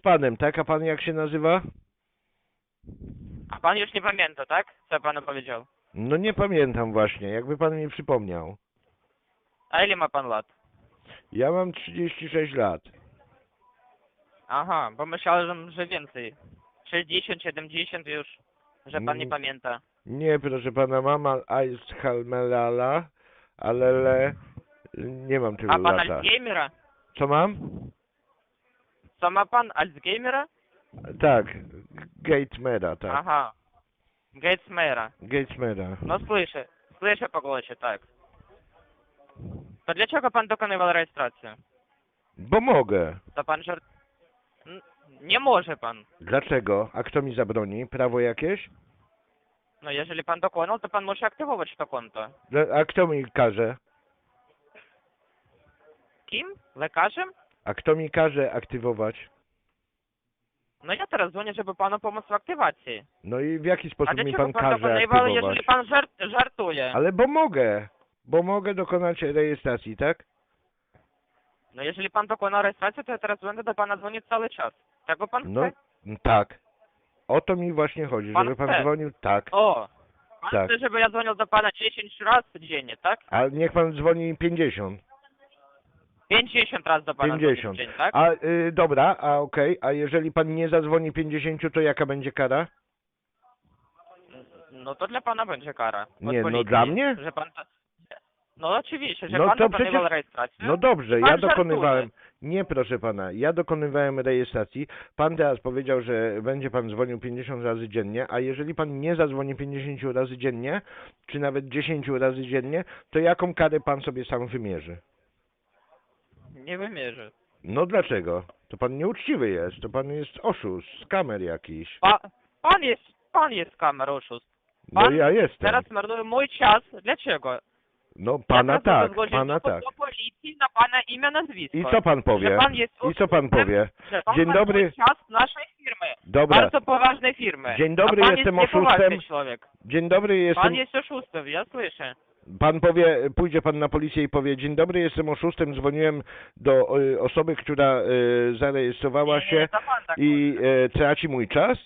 z panem, tak? A pan jak się nazywa? A pan już nie pamięta, tak? Co ja panu powiedział? No nie pamiętam właśnie, jakby pan mi przypomniał. A ile ma pan lat? Ja mam 36 lat. Aha, bo myślałem, że więcej. 60, 70 już, że pan nie Mm. pamięta. Nie, proszę pana, mama Alzheimerala, ale le, nie mam tylu A pan lata. Alzheimera? Co mam? Co ma pan? Alzheimera? Tak, Gatemera, tak. Aha. Gatesmera. Gatemera. No słyszę. Słyszę po głosie, tak. To dlaczego pan dokonywał rejestracji? Bo mogę. To pan żart... N- Nie może pan. Dlaczego? A kto mi zabroni? Prawo jakieś? No jeżeli pan dokonał, to pan musi aktywować to konto. Dla- A kto mi każe? Kim? Lekarzem? A kto mi każe aktywować? No ja teraz dzwonię, żeby panu pomóc w aktywacji. No i w jaki A sposób mi dlaczego pan pan, każe dokonywał, aktywować? jeżeli pan żart, żartuje? Ale bo mogę. Bo mogę dokonać rejestracji, tak? No jeżeli pan dokonał rejestracji, to ja teraz będę do pana dzwonić cały czas. Tego pan No chce? tak. O to mi właśnie chodzi, Pan żeby pan chce? dzwonił tak. O! Pan Tak. chce, żeby ja dzwonił do pana 10 razy dziennie, tak? Ale niech pan dzwoni 50. 50 razy do pana 50. dzwonić w dzień, tak? A y, dobra, a okej, a jeżeli pan nie zadzwoni 50, to jaka będzie kara? No to dla pana będzie kara. od Nie, no policji, dla mnie? Że pan. No oczywiście, że No pan to dokonywał przecież- rejestrację. No dobrze, Pan ja żartuje. dokonywałem. Nie, proszę pana, ja dokonywałem rejestracji. Pan teraz powiedział, że będzie pan dzwonił 50 razy dziennie, a jeżeli pan nie zadzwoni 50 razy dziennie, czy nawet 10 razy dziennie, to jaką karę pan sobie sam wymierzy? Nie wymierzy. No dlaczego? To pan nieuczciwy jest, to pan jest oszust, skamer jakiś. Pa, pan jest, pan jest kamer oszust. No Pan ja jestem. Teraz marnuje mój czas. Dlaczego? No pana ja tak, pana tak. do policji na pana imię, nazwisko. I co pan powie? Że pan jest I co pan powie? Że pan Dzień marnuje dobry. czas naszej firmy. Dobra, Bardzo poważnej firmy. Dzień dobry, A pan jestem jest niepoważny oszustem. człowiek. dzień dobry, jestem... Pan jest oszustem, ja słyszę. Pan powie, pójdzie pan na policję i powie, dzień dobry, jestem oszustem, dzwoniłem do y, osoby, która y, zarejestrowała się tak i y, traci mój czas?